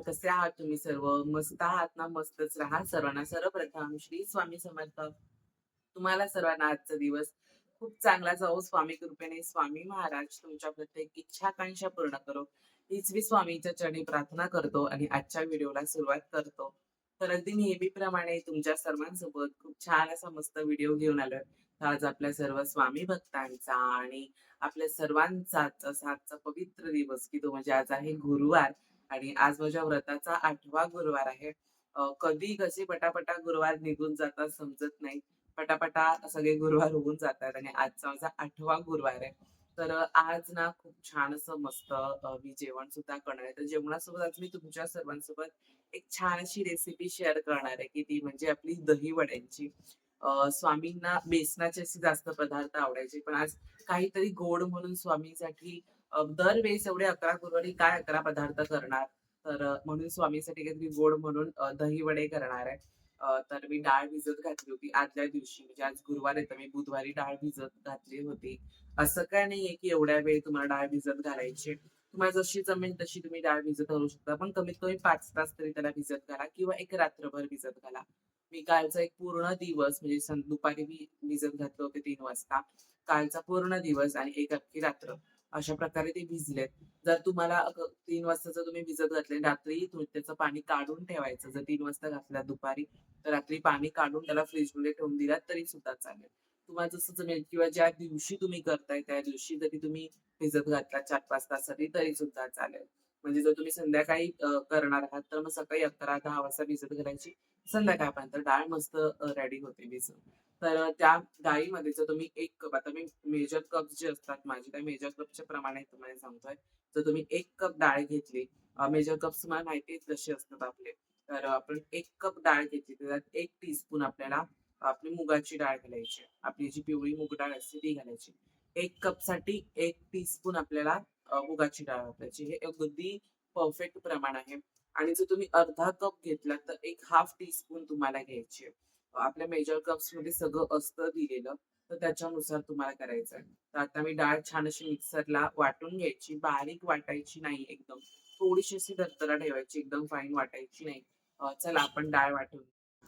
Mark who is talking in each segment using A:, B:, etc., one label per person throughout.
A: नमस्कार कसे आहात तुम्ही सर्व? मस्त आहात ना? मस्तच राहा. सर्वांना सर्वप्रथम श्री स्वामी समर्थ. तुम्हाला सर्वांना आजचा दिवस खूप चांगला जाऊ स्वामी कृपेने स्वामी महाराज तुमच्या प्रत्येक इच्छा आकांक्षा पूर्ण करो. हीच मी स्वामीच्या चरणी प्रार्थना करतो आणि आजच्या व्हिडिओला सुरुवात करतो. तर अगदी नेहमीप्रमाणे तुमच्या सर्वांसोबत खूप छान असा मस्त व्हिडिओ घेऊन आलोय. आज आपल्या सर्व स्वामी भक्तांचा आणि आपल्या सर्वांचाच असा आजचा पवित्र दिवस की तो म्हणजे आज आहे गुरुवार. आणि आज माझ्या व्रताचा आठवा गुरुवार आहे. कधी कसे पटापटा गुरुवार निघून जातात समजत नाही. पटापटा सगळे गुरुवार होऊन जातात आणि आजचा माझा आठवा गुरुवार आहे. तर आज ना खूप छान असं मस्त मी जेवण सुद्धा करणार आहे. तर जेवणासोबत आज मी तुमच्या सर्वांसोबत एक छान अशी रेसिपी शेअर करणार आहे की ती म्हणजे आपली दही वड्यांची. स्वामींना बेसनाचे असे जास्त पदार्थ आवडायचे. पण आज काहीतरी गोड म्हणून स्वामींसाठी दरवेळेस एवढे अकरा गुरुवारी काय अकरा पदार्थ करणार? तर म्हणून स्वामीसाठी काहीतरी गोड म्हणून दही वडे करणार आहे. तर मी डाळ भिजत घातली होती आदल्या दिवशी. म्हणजे आज गुरुवार आहे तर मी बुधवारी डाळ भिजत घातली होती. असं काय नाहीये की एवढ्या वेळ तुम्हाला डाळ भिजत घालायची. तुम्हाला जशी जमेल तशी तुम्ही डाळ भिजत घालू शकता. पण कमीत कमी पाच तास तरी त्याला भिजत घाला किंवा एक रात्रभर भिजत घाला. मी कालचा एक पूर्ण दिवस म्हणजे सं- दुपारी मी भिजत घातलं होते तीन वाजता. कालचा पूर्ण दिवस आणि एक अख्खी रात्र. अशा प्रकारे ते भिजलेत. जर तुम्हाला तीन वाजता जर तुम्ही भिजत घातले रात्री तुम्ही त्याचं पाणी काढून ठेवायचं. जर तीन वाजता घातला दुपारी तर रात्री पाणी काढून त्याला फ्रीजमध्ये ठेवून दिलात तरी सुद्धा चालेल. तुम्हाला जसं जमेल किंवा ज्या दिवशी तुम्ही करताय त्या दिवशी जरी तुम्ही भिजत घातला चार पाच तासाठी तरी सुद्धा चालेल. म्हणजे जर तुम्ही संध्याकाळी करणार आहात तर मग सकाळी अकरा दहा वाजता भिजत घालायची. संध्याकाळपर्यंत डाळ मस्त रेडी होते भिजून. तर त्या डाळीमध्ये जर तुम्ही एक कप आता मी मेजर कप जे असतात माझे त्या मेजर कपच्या प्रमाणे तुम्हाला सांगतोय. जर तुम्ही एक कप डाळ घेतली मेजर कप तुम्हाला माहिती जसे असतात आपले. तर आपण एक कप डाळ घेतली त्यात एक टीस्पून आपल्याला आपली मुगाची डाळ घालायची आपली जी पिवळी मूग डाळ असते ती घालायची. एक कपसाठी एक टीस्पून आपल्याला मुगाची डाळ वापरायची. हे अगदी परफेक्ट प्रमाण आहे. आणि जर तुम्ही अर्धा कप घेतला तर एक हाफ टीस्पून तुम्हाला घ्यायची आहे. आपल्या मेजर कप्समध्ये सगळं असतं दिलेलं तर त्याच्यानुसार तुम्हाला करायचं आहे. तर आता मी डाळ छान अशी मिक्सरला वाटून घ्यायची बारीक वाटायची नाही एकदम. थोडीशी अशी दत्तला ठेवायची एकदम फाईन वाटायची नाही. चला आपण डाळ वाटून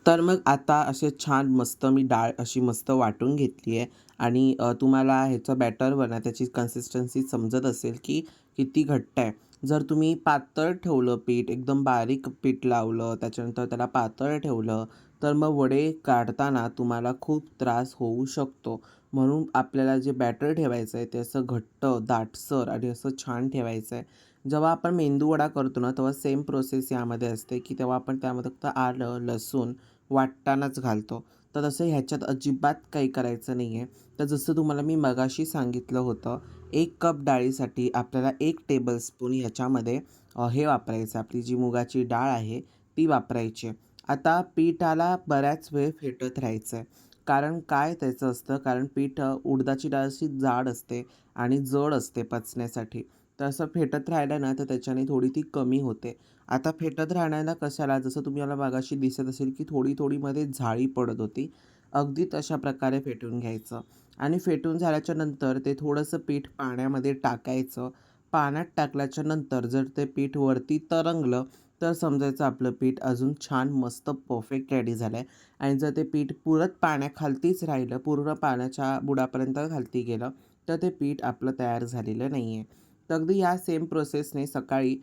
B: तर मग आता असे छान मस्त मी डाळ अशी मस्त वाटून घेतली आहे. आणि तुम्हाला ह्याचं बॅटर बना त्याची कन्सिस्टन्सी समजत असेल की किती घट्ट आहे. जर तुम्ही पातळ ठेवलं पीठ एकदम बारीक पीठ लावलं त्याच्यानंतर त्याला पातळ ठेवलं तर मग वडे काढताना तुम्हाला खूप त्रास होऊ शकतो. म्हणून आपल्याला जे बॅटर ठेवायचं आहे ते असं घट्ट दाटसर आणि असं छान ठेवायचं आहे जेव्हा आपण मेंदू वडा करतो ना तेव्हा सेम प्रोसेस यामध्ये असते की तेव्हा आपण त्यामध्ये फक्त आलं लसूण वाटतानाच घालतो. तर तसं ह्याच्यात अजिबात काही करायचं नाही आहे तर जसं तुम्हाला मी मगाशी सांगितलं होतं एक कप डाळीसाठी आपल्याला एक टेबलस्पून ह्याच्यामध्ये हे वापरायचं आपली जी मुगाची डाळ आहे ती वापरायची आता पिठाला बऱ्याच वेळ फेटत राहायचं. आहे कारण काय त्याचं असतं? कारण पीठ उडदाची डाळ अशी जाड असते आणि जड असते पचण्यासाठी. तर असं फेटत राहिलं ना तर त्याच्याने थोडी ती कमी होते. आता फेटत राहण्याला कशाला? जसं तुम्ही मला मागाशी दिसत असेल की थोडी थोडी मध्ये झाळी पडत होती. अगदी तशा प्रकारे फेटून घ्यायचं. आणि फेटून झाल्याच्यानंतर ते थोडंसं पीठ पाण्यामध्ये टाकायचं. पाण्यात टाकल्याच्या नंतर जर ते पीठ वरती तरंगलं तर समजायचं आपलं पीठ अजून छान मस्त परफेक्ट रेडी झालं आहे आणि जर ते पीठ पुरत पाण्याखालतीच राहिलं पूर्ण पाण्याच्या बुडापर्यंत खालती गेलं तर ते पीठ आपलं तयार झालेलं नाही आहे तर अगदी या सेम प्रोसेसने सकाळी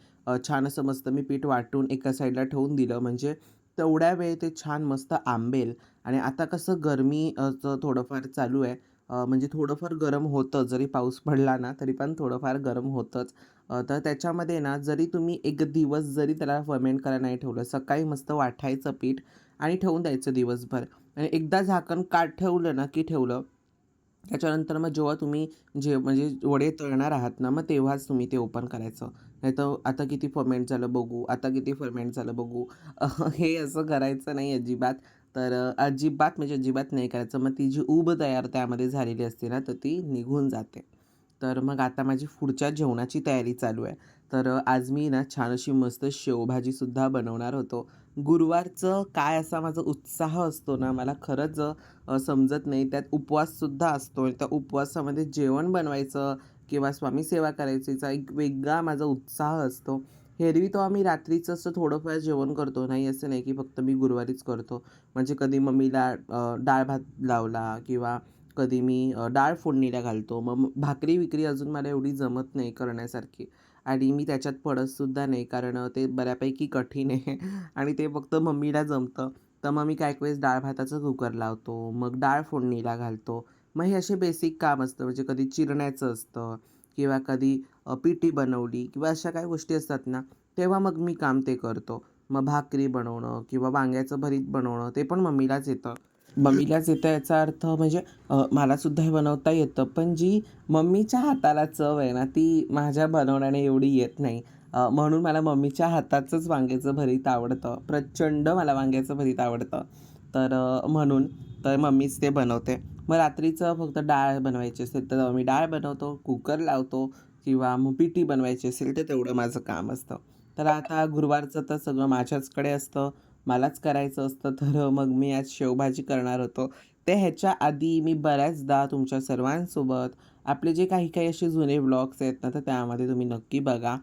B: छान असं मस्त मी पीठ वाटून एका साईडला ठेवून दिलं. म्हणजे तेवढ्या वेळ ते छान मस्त आंबेल. आणि आता कसं गरमीचं थोडंफार चालू आहे. म्हणजे थोडंफार गरम होतं जरी पाऊस पडला ना तरी पण थोडंफार गरम होतंच. तर त्याच्यामध्ये ना जरी तुम्ही एक दिवस जरी त्याला फर्मेंट करायला नाही ठेवलं सकाळी मस्त वाटायचं पीठ आणि ठेवून द्यायचं दिवसभर. आणि एकदा झाकण काढ ठेवलं ना की ठेवलं त्याच्यानंतर मग जेव्हा तुम्ही जे म्हणजे वडे तळणार आहात ना मग तेव्हाच तुम्ही ते ओपन करायचं. नाही तर आता किती फर्मेंट झालं बघू आता किती फर्मेंट झालं बघू. हे असं करायचं नाही अजिबात. तर अजिबात म्हणजे अजिबात नाही करायचं. मग ती जी ऊब तयार त्यामध्ये झालेली असते ना तर ती निघून जाते. तर मग आता माझी पुढच्या जेवणाची तयारी चालू आहे. तर आज मी ना छान अशी मस्त शेवभाजीसुद्धा बनवणार होतो. गुरुवारचं काय असा माझा उत्साह असतो ना मला खरंच समजत नाही. त्यात उपवाससुद्धा असतो आणि त्या उपवासामध्ये जेवण बनवायचं किंवा स्वामी सेवा करायचीचा एक वेगळा माझा उत्साह असतो. हेरवी तो आम्ही रात्रीचं असं थोडंफार जेवण करतो. नाही असं नाही की फक्त मी गुरुवारीच करतो. म्हणजे कधी मम्मीला डाळ भात लावला किंवा कधी मी डाळ फोडणीला घालतो. मग भाकरी विक्री अजून मला एवढी जमत नाही करण्यासारखी. आणि मी त्याच्यात पडतसुद्धा नाही कारण ते बऱ्यापैकी कठीण आहे. आणि ते फक्त मम्मीला जमतं. तर मग मी काय वेळेस डाळ भाताचं कुकर लावतो. मग डाळ फोडणीला घालतो. मग हे असे बेसिक काम असतं. म्हणजे कधी चिरण्याचं असतं किंवा कधी पिठी बनवली किंवा अशा काही गोष्टी असतात ना तेव्हा मग मी काम ते करतो. मग भाकरी बनवणं किंवा वांग्याचं भरीत बनवणं ते पण मम्मीलाच येतं. मम्मीलाच येतं याचा अर्थ म्हणजे मलासुद्धा हे बनवता येतं. पण जी मम्मीच्या हाताला चव आहे ना ती माझ्या बनवण्याने एवढी येत नाही. म्हणून मला मम्मीच्या हाताचंच वांग्याचं भरीत आवडतं. प्रचंड मला वांग्याचं भरीत आवडतं. तर म्हणून तर मम्मीच ते बनवते. मग रात्रीचं फक्त डाळ बनवायची असेल तर मी डाळ बनवतो कुकर लावतो किंवा मग पिठी बनवायची असेल तर तेवढं माझं काम असतं. तर आता गुरुवारचं तर सगळं माझ्याचकडे असतं. मलाच करायचं असतं तर मग मी आज शेवभाजी करणार होतो. ते ह्याच्या आधी मी बऱ्याचदा तुमच्या सर्वांसोबत आपले जे काही काही असे जुने व्लॉग्स आहेत ना तर त्यामध्ये तुम्ही नक्की बघा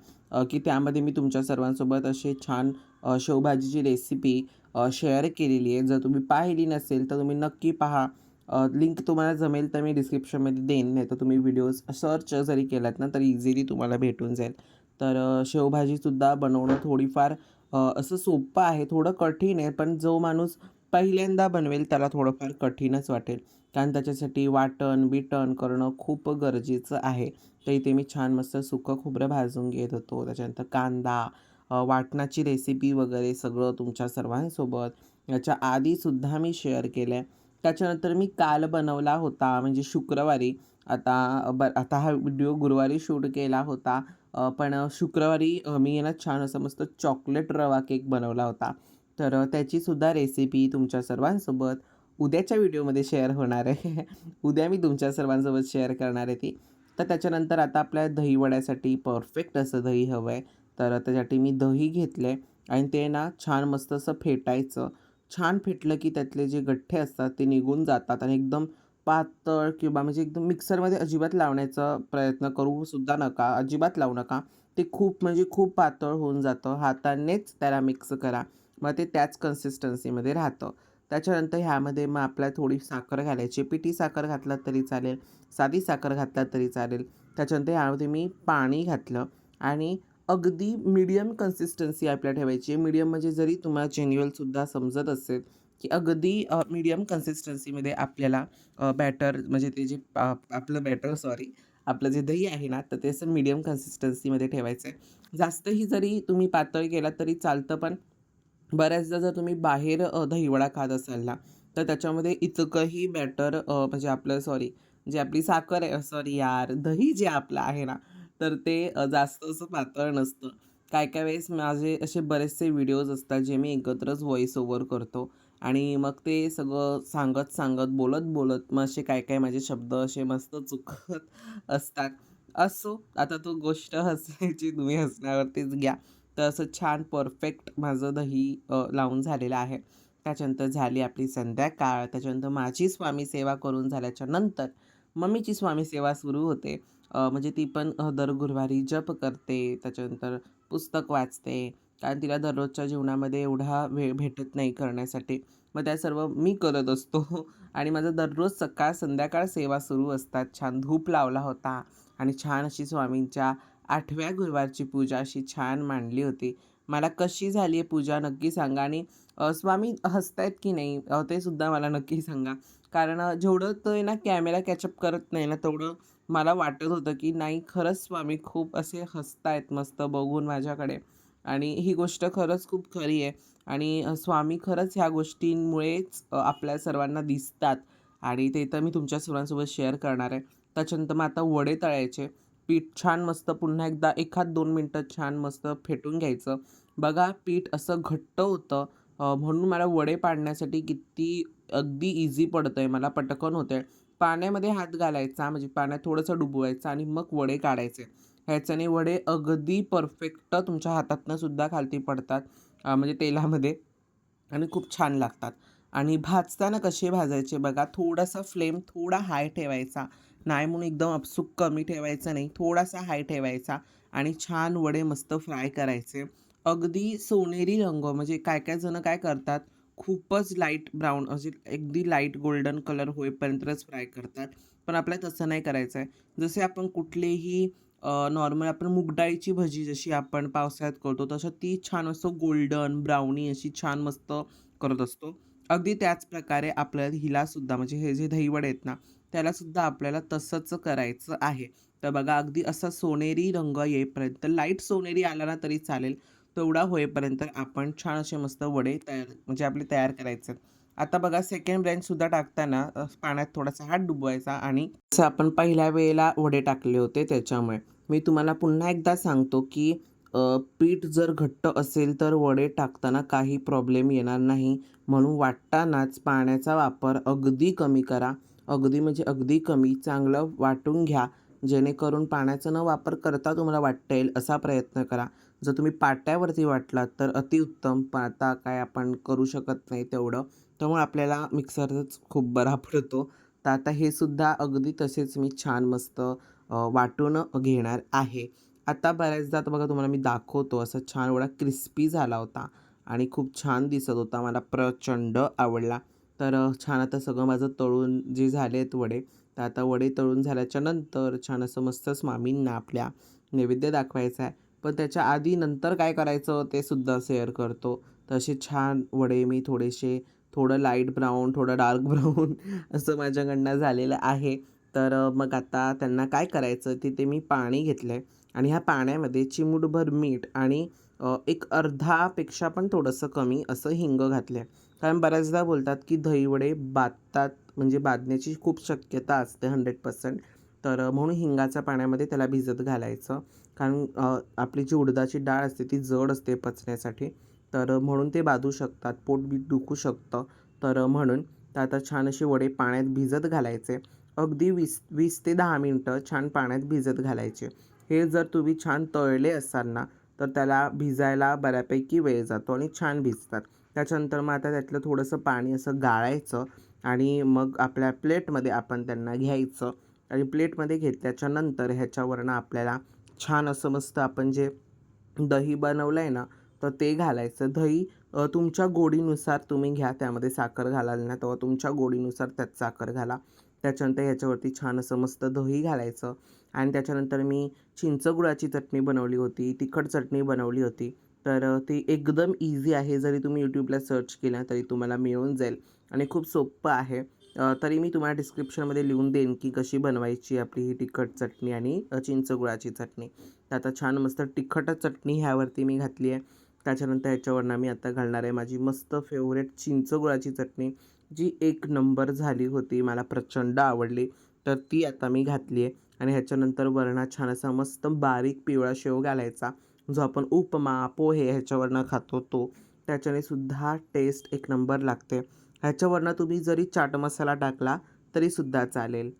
B: की त्यामध्ये मी तुमच्या सर्वांसोबत असे छान शेवभाजीची रेसिपी शेअर केलेली आहे. जर तुम्ही पाहिली नसेल तर तुम्ही नक्की पहा. लिंक तुम्हाला जमेल तर मी डिस्क्रिप्शनमध्ये देईन नाही तर तुम्ही व्हिडिओज सर्च जरी केलात ना तर इझिली तुम्हाला भेटून जाईल. तर शेवभाजीसुद्धा बनवणं थोडीफार असं सोपं आहे थोडं कठीण आहे पण जो माणूस पहिल्यांदा बनवेल त्याला थोडंफार कठीणच वाटेल. कारण त्याच्यासाठी वाटण बिटण करणं खूप गरजेचं आहे. तर इथे मी छान मस्त सुकं खोबरं भाजून घेत होतो. त्याच्यानंतर कांदा वाटणाची रेसिपी वगैरे सगळं तुमच्या सर्वांसोबत. याच्या आधीसुद्धा मी शेअर केलं आहे त्याच्यानंतर मी काल बनवला होता म्हणजे शुक्रवारी. आता ब आता हा व्हिडिओ गुरुवारी शूट केला होता. पण शुक्रवारी मी ना छान असं मस्त चॉकलेट रवा केक बनवला होता. तर त्याचीसुद्धा रेसिपी तुमच्या सर्वांसोबत उद्याच्या व्हिडिओमध्ये शेअर होणार आहे. उद्या मी तुमच्या सर्वांसोबत शेअर करणार आहे ती. तर त्याच्यानंतर आता आपल्या दहीवड्यासाठी परफेक्ट असं दही हवं आहे तर त्याच्यासाठी मी दही घेतलं आहे आणि ते ना छान मस्त असं फेटायचं. छान फेटलं की त्यातले जे गठ्ठे असतात ते निघून जातात आणि एकदम पातळ किंवा म्हणजे एकदम मिक्सरमध्ये अजिबात लावण्याचा प्रयत्न करू सुद्धा नका अजिबात लावू नका. ते खूप म्हणजे खूप पातळ होऊन जातं. हातानेच त्याला मिक्स करा. मग ते त्याच कन्सिस्टन्सीमध्ये राहतं. त्याच्यानंतर ह्यामध्ये मग आपल्याला थोडी साखर घालायची. पिठी साखर घातला तरी चालेल. साधी साखर घातला तरी चालेल. त्याच्यानंतर ह्यामध्ये मी पाणी घातलं आणि अगदी मीडियम कन्सिस्टन्सी आपल्याला ठेवायची. आहे मीडियम म्हणजे जरी तुम्हाला जेन्युअलसुद्धा समजत असेल की अगदी मीडियम कन्सिस्टन्सीमध्ये आपल्याला बॅटर म्हणजे ते जे आपलं बॅटर सॉरी आपलं जे दही आहे ना तर ते असं मीडियम कन्सिस्टन्सीमध्ये ठेवायचं आहे जास्तही जरी तुम्ही पातळ केलात तरी चालतं पण बऱ्याचदा जर तुम्ही बाहेर दहीवडा खात असाल ना तर त्याच्यामध्ये इतकंही बॅटर म्हणजे आपलं सॉरी जे आपली साखर आहे सॉरी यार दही जे आपलं आहे ना तर ते जास्त असं पातळ नसतं. काय काय वेळेस माझे असे बरेचसे व्हिडिओज असतात जे मी एकत्रच व्हॉइस ओव्हर करतो. आणि मग ते सगळं सांगत सांगत बोलत बोलत मग असे काय काय माझे शब्द असे मस्त चुकत असतात. असो आता तो गोष्ट हसण्याची तुम्ही हसण्यावरतीच घ्या. तर असं छान परफेक्ट माझं दही लावून झालेलं आहे. त्याच्यानंतर झाली आपली संध्याकाळ. त्याच्यानंतर माझी स्वामी सेवा करून झाल्याच्यानंतर मम्मीची स्वामी सेवा सुरू होते. म्हणजे ती पण दर गुरुवारी जप करते. त्याच्यानंतर पुस्तक वाचते. कारण तिला दररोजच्या जीवनामध्ये एवढा वेळ भेटत नाही करण्यासाठी. मग त्या सर्व मी करत असतो. आणि माझं दररोज सकाळ संध्याकाळ सेवा सुरू असतात. छान धूप लावला होता आणि छान अशी स्वामींच्या आठव्या गुरुवारची पूजा अशी छान मांडली होती. मला कशी झाली आहे पूजा नक्की सांगा. आणि स्वामी स्वामी हसतायत की नाही ते सुद्धा मला नक्की सांगा. कारण जेवढं ते ना कॅमेरा कॅचअप करत नाही ना तेवढं मला वाटत होतं की नाही खरंच स्वामी खूप असे हसतायत मस्त बघून माझ्याकडे. आणि ही गोष्ट खरंच खूप खरी आहे. आणि स्वामी खरंच ह्या गोष्टींमुळेच आपल्या सर्वांना दिसतात. आणि ते तर मी तुमच्या सर्वांसोबत शेअर करणार आहे. त्याच्यानंतर मग आता वडे तळायचे. पीठ छान मस्त पुन्हा एकदा एखाद दोन मिनटं छान मस्त फेटून घ्यायचं. बघा पीठ असं घट्ट होतं म्हणून मला वडे पाडण्यासाठी किती अगदी इझी पडतं आहे मला पटकन होतं आहे पाण्यामध्ये हात घालायचा म्हणजे पाण्यात थोडंसं डुबवायचं आणि मग वडे काढायचे. ह्याच्याने वडे अगदी परफेक्ट तुमच्या हातातनं सुद्धा खालती पडतात म्हणजे तेलामध्ये. आणि खूप छान लागतात. आणि भाजताना कसे भाजायचे बघा थोडासा फ्लेम थोडा हाय ठेवायचा. नाही म्हणून एकदम अपसूक कमी ठेवायचा नाही थोडासा हाय ठेवायचा आणि छान वडे मस्त फ्राय करायचे. अगदी सोनेरी रंग म्हणजे काय काय जणं काय करतात खूपच लाइट ब्राऊन असे अगदी लाइट गोल्डन कलर होईपर्यंतच फ्राय करतात. पण आपल्याला तसं नाही करायचं आहे जसे आपण कुठलेही नॉर्मल आपण मुगडाळीची भजी जशी आपण पावसाळ्यात करतो तसं ती छान असं गोल्डन ब्राउनी अशी छान मस्त करत असतो अगदी त्याच प्रकारे आपल्याला हिलासुद्धा म्हणजे हे जे दहीवडे आहेत ना त्यालासुद्धा आपल्याला तसंच करायचं आहे तर बघा अगदी असा सोनेरी रंग येईपर्यंत लाइट सोनेरी आला ना तरी चालेल तेवढा होईपर्यंत आपण छान असे मस्त वडे तयार म्हणजे आपले तयार करायचे आहेत. आता बघा सेकंड ब्रँचसुद्धा टाकताना पाण्यात थोडासा हात डुबवायचा आणि जसं आपण पहिल्या वेळेला वडे टाकले होते त्याच्यामुळे. मी तुम्हाला पुन्हा एकदा सांगतो की पीठ जर घट्ट असेल तर वडे टाकताना काही प्रॉब्लेम येणार नाही. म्हणून वाटतानाच पाण्याचा वापर अगदी कमी करा. अगदी म्हणजे अगदी कमी चांगलं वाटून घ्या. जेणेकरून पाण्याचा न वापर करता तुम्हाला वाटता येईल असा प्रयत्न करा. जर तुम्ही पाट्यावरती वाटलात तर अतिउत्तम पण आता काय आपण करू शकत नाही तेवढं. त्यामुळे आपल्याला मिक्सरच खूप बरा पडतो. तर आता हे सुद्धा अगदी तसेच मी छान मस्त वाटून घेणार आहे. आता बऱ्याचदा आता बघा तुम्हाला मी दाखवतो असा छान वडा क्रिस्पी झाला होता आणि खूप छान दिसत होता. मला प्रचंड आवडला. तर छान आता सगळं माझं तळून जे झाले आहेत वडे तर आता वडे तळून झाल्याच्यानंतर छान असं मस्त मामींना आपल्या नैवेद्य दाखवायचं आहे. पण त्याच्या आधी नंतर काय करायचं ते सुद्धा शेअर करतो. तसे छान वडे मी थोडेसे थोडं लाइट ब्राऊन थोडं डार्क ब्राऊन असं माझ्याकडनं झालेलं आहे. तर मग आता त्यांना काय करायचं? तिथे मी पाणी घेतलं आहे आणि ह्या पाण्यामध्ये चिमूटभर मीठ आणि एक अर्धापेक्षा पण थोडंसं कमी असं हिंग घातलं आहे कारण बऱ्याचदा बोलतात की दहीवडे बाततात म्हणजे बाधण्याची खूप शक्यता असते हंड्रेड पर्सेंट तर म्हणून हिंगाच्या पाण्यामध्ये त्याला भिजत घालायचं. कारण आपली जी उडदाची डाळ असते ती जड असते पचण्यासाठी. तर म्हणून ते बाधू शकतात. पोट बी दुखू शकतं. तर म्हणून तर आता छान असे वडे पाण्यात भिजत घालायचे. अगदी वीस वीस ते दहा मिनटं छान पाण्यात भिजत घालायचे. हे जर तुम्ही छान तळले असाल ना तर त्याला भिजायला बऱ्यापैकी वेळ जातो आणि छान भिजतात. त्याच्यानंतर मग आता त्यातलं थोडंसं पाणी असं गाळायचं आणि मग आपल्या प्लेटमध्ये आपण त्यांना घ्यायचं आणि प्लेटमध्ये घेतल्याच्या नंतर ह्याच्यावरनं आपल्याला छान असं मस्त आपण जे दही बनवलं आहे ना तर ते घालायचं. दही तुमच्या गोडीनुसार तुम्ही घ्या त्यामध्ये साखर घालाल ना तेव्हा तुमच्या गोडीनुसार त्यात साखर घाला. त्याच्यानंतर ह्याच्यावरती छान असं मस्त दही घालायचं. आणि त्याच्यानंतर मी चिंचगुळाची चटणी बनवली होती तिखट चटणी बनवली होती. तर ती एकदम इझी आहे. जरी तुम्ही यूट्यूबला सर्च केलं तरी तुम्हाला मिळून जाईल. आणि खूप सोपं आहे. तरी मी तुम्हाला डिस्क्रिप्शनमध्ये लिहून देईन की कशी बनवायची आपली ही तिखट चटणी आणि चिंचगुळाची चटणी. तर आता छान मस्त तिखट चटणी ह्यावरती मी घातली आहे. त्याच्यानंतर ह्याच्यावरनं मी आता घालणार आहे माझी मस्त फेवरेट चिंचगुळाची चटणी जी एक नंबर झाली होती मला प्रचंड आवडली. तर ती आता मी घातली आहे आणि ह्याच्यानंतर वरणा छान असा मस्त बारीक पिवळा शेव घालायचा जो आपण उपमा पोहे ह्याच्यावरनं खातो तो. त्याच्याने सुद्धा टेस्ट एक नंबर लागते. ह्याच्यावरनं तुम्ही जरी चाट मसाला टाकला तरीसुद्धा चालेल.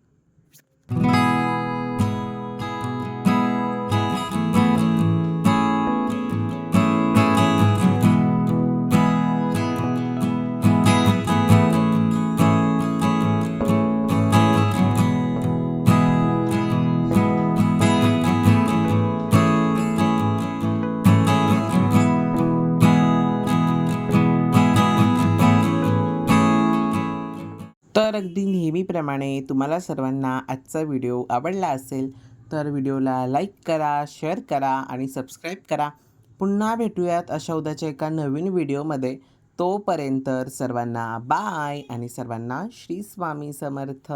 B: तर अगदी नेहमीप्रमाणे तुम्हाला सर्वांना आजचा व्हिडिओ आवडला असेल तर व्हिडिओला लाईक करा शेअर करा आणि सबस्क्राईब करा. पुन्हा भेटूयात अशा उद्याच्या एका नवीन व्हिडिओमध्ये. तोपर्यंत सर्वांना बाय आणि सर्वांना श्री स्वामी समर्थ.